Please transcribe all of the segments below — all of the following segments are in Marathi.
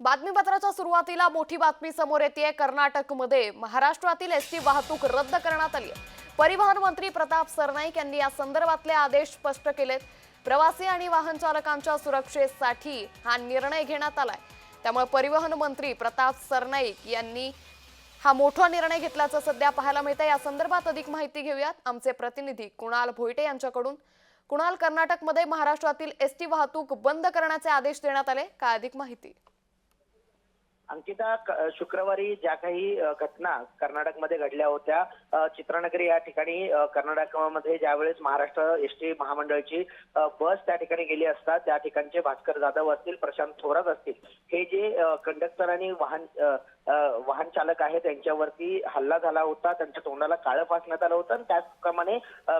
बातमीपत्राच्या सुरुवातीला मोठी बातमी समोर येते कर्नाटकमध्ये महाराष्ट्रातील एस टी वाहतूक रद्द करण्यात आली आहे. परिवहन मंत्री प्रताप सरनाईक यांनी या संदर्भातले आदेश स्पष्ट केलेत. प्रवासी आणि वाहन चालकांच्या सुरक्षेसाठी हा निर्णय घेण्यात आलाय. त्यामुळे परिवहन मंत्री प्रताप सरनाईक यांनी हा मोठा निर्णय घेतल्याचं सध्या पाहायला मिळतं या संदर्भात अधिक माहिती घेऊयात. आमचे प्रतिनिधी कुणाल भोईटे यांच्याकडून. कुणाल कर्नाटकमध्ये महाराष्ट्रातील एस टी वाहतूक बंद करण्याचे आदेश देण्यात आले. काय अधिक माहिती? अंकिता शुक्रवारी ज्या काही घटना कर्नाटकमध्ये घडल्या होत्या चित्रनगरी या ठिकाणी कर्नाटकामध्ये कर्नाटकमध्ये ज्यावेळेस महाराष्ट्र एस टी महामंडळाची बस त्या ठिकाणी गेली असता त्या ठिकाणचे भास्कर जाधव असतील प्रशांत थोरात असतील हे जे कंडक्टर आणि वाहन वाहन चालक आहेत त्यांच्यावरती हल्ला झाला होता त्यांच्या तोंडाला काळं फासण्यात आलं होतं आणि त्याचप्रमाणे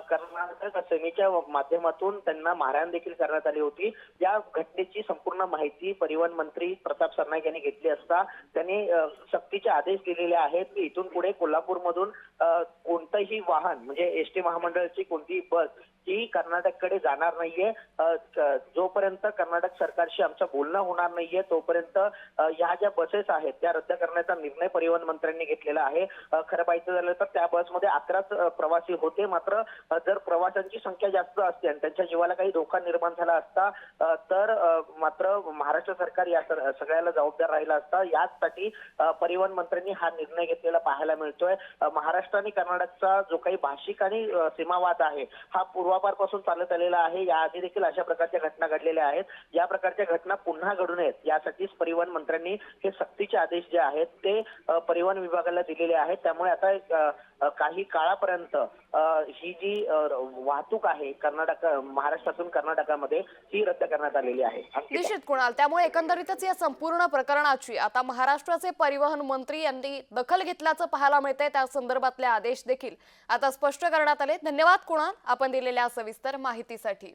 कर्नाटक सेनेच्या माध्यमातून त्यांना मारहाण देखील करण्यात आली होती. या घटनेची संपूर्ण माहिती परिवहन मंत्री प्रताप सरनाईक यांनी घेतली असता त्यांनी सक्तीचे आदेश दिलेले आहेत की इथून पुढे कोल्हापूरमधून कोणतंही वाहन म्हणजे एस टी महामंडळाची कोणतीही बस ही कर्नाटककडे जाणार नाहीये. जोपर्यंत कर्नाटक सरकारशी आमचं बोलणं होणार नाहीये तोपर्यंत ह्या ज्या बसेस आहेत त्या रद्द करण्याचा निर्णय परिवहन मंत्र्यांनी घेतलेला आहे. खरं पाहायचं झालं तर त्या बसमध्ये अकराच प्रवासी होते. मात्र जर प्रवाशांची संख्या जास्त असते आणि त्यांच्या जीवाला काही धोका निर्माण झाला असता तर मात्र महाराष्ट्र सरकार या सगळ्याला जबाबदार राहिला असता. याचसाठी परिवहन मंत्र्यांनी हा निर्णय घेतलेला पाहायला मिळतोय. महाराष्ट्र आणि कर्नाटकचा जो काही भाषिक आणि सीमावाद आहे हा पूर्वापारपासून चालत आलेला आहे. याआधी देखील अशा प्रकारच्या घटना घडलेल्या आहेत. या प्रकारच्या घटना पुन्हा घडू नयेत यासाठीच परिवहन मंत्र्यांनी हे सक्तीचे आदेश जे आहेत ते परिवहन विभागाला दिलेले आहेत. त्यामुळे आता काही काळापर्यंत ही जी वाहतूक आहे कर्नाटक महाराष्ट्रातून कर्नाटकामध्ये ही रद्द करण्यात आलेली आहे. निश्चित कुणाल त्यामुळे एकंदरीतच या संपूर्ण प्रकरणाची आता महाराष्ट्राचे परिवहन मंत्री यांनी दखल घेतल्याचं पाहायला मिळतंय त्या संदर्भातले आदेश देखील आता स्पष्ट करण्यात आले धन्यवाद कुणाल आपण दिलेल्या सविस्तर माहितीसाठी.